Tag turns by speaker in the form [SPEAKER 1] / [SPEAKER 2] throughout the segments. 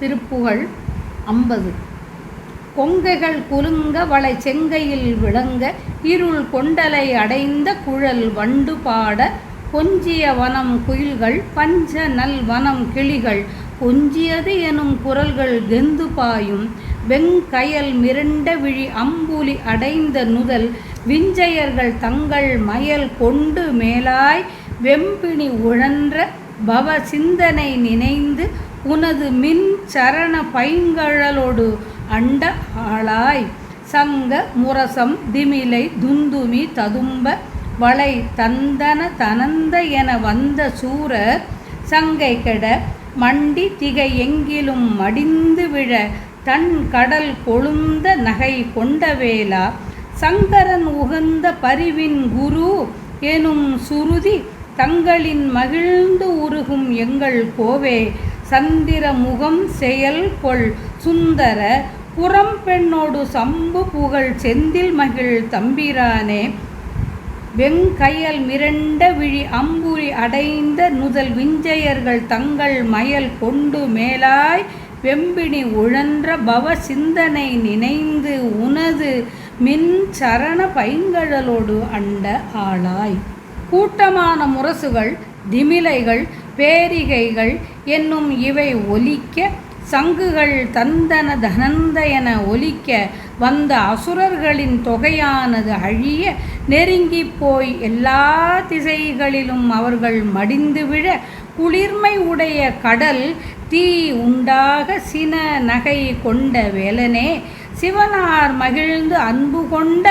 [SPEAKER 1] திருப்புகழ் ஐம்பது. கொங்கைகள் குலுங்க வளை செங்கையில் விளங்க இருள் கொண்டலை அடைந்த குழல் வண்டு பாட கொஞ்சிய வனம் குயில்கள் பஞ்ச நல் வனம் கிளிகள் கொஞ்சியது எனும் குரல்கள் கெந்து பாயும். வெங்கயல் மிரண்ட விழி அம்புலி அடைந்த நுதல் விஞ்சையர்கள் தங்கள் மயல் கொண்டு மேலாய். வெம்பிணி உழன்ற பவ சிந்தனை நினைந்து உனது மின் சரண பைங்கழலோடு அண்ட ஆளாய். சங்க முரசம் திமிலை துந்துமி ததும்ப வளை தந்தன தனந்த என வந்த சூரர் சங்கை கெட மண்டி திகை எங்கிலும் மடிந்து விழ தன் கடல் கொழுந்த நகை கொண்டவேலா சங்கரன் உகந்த பரிவின் குரு எனும் சுருதி தங்களின் மகிழ்ந்து உருகும் எங்கள் கோவே. சந்திர முகம் செயல் கொள். சுந்தர புறம்பெண்ணோடு சம்பு புகழ் செந்தில் மகிழ் தம்பிரானே. வெங்கையல் மிரண்ட விழி அம்புரி அடைந்த நுதல் விஞ்சையர்கள் தங்கள் மயல் கொண்டு மேலாய். வெம்பினி உழன்ற பவ சிந்தனை நினைந்து உனது மின் சரண பைங்கழலோடு அண்ட ஆளாய். கூட்டமான முரசுகள் திமிலைகள் பேரிகைகள் என்னும் இவை ஒலிக்க சங்குகள் தந்தன தனந்தயன ஒலிக்க வந்த அசுரர்களின் தொகையானது அழிய நெருங்கி போய் எல்லா திசைகளிலும் அவர்கள் மடிந்து விழ குளிர்மை உடைய கடல் தீ உண்டாக சின நகை கொண்ட வேலனே சிவனார் மகிழ்ந்து அன்பு கொண்ட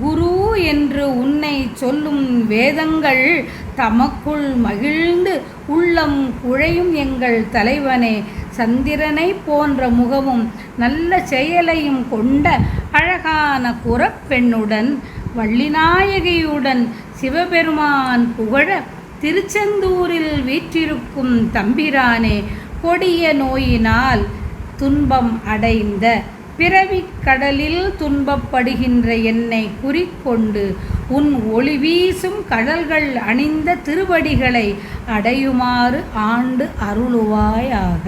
[SPEAKER 1] குரு என்று உன்னை சொல்லும் வேதங்கள் தமக்குள் மகிழ்ந்து உள்ளம் குழையும் எங்கள் தலைவனே சந்திரனை போன்ற முகமும் நல்ல செயலையும் கொண்ட அழகான குரப்பெண்ணுடன் வள்ளிநாயகியுடன் சிவபெருமான் புகழ திருச்செந்தூரில் வீற்றிருக்கும் தம்பிரானே கொடிய நோயினால் துன்பம் அடைந்த பிறவிக் கடலில் துன்பப்படுகின்ற என்னை குறிக்கொண்டு உன் ஒளி வீசும் கடல்கள் அணிந்த திருவடிகளை அடையுமாறு ஆண்டு அருளுவாயாக.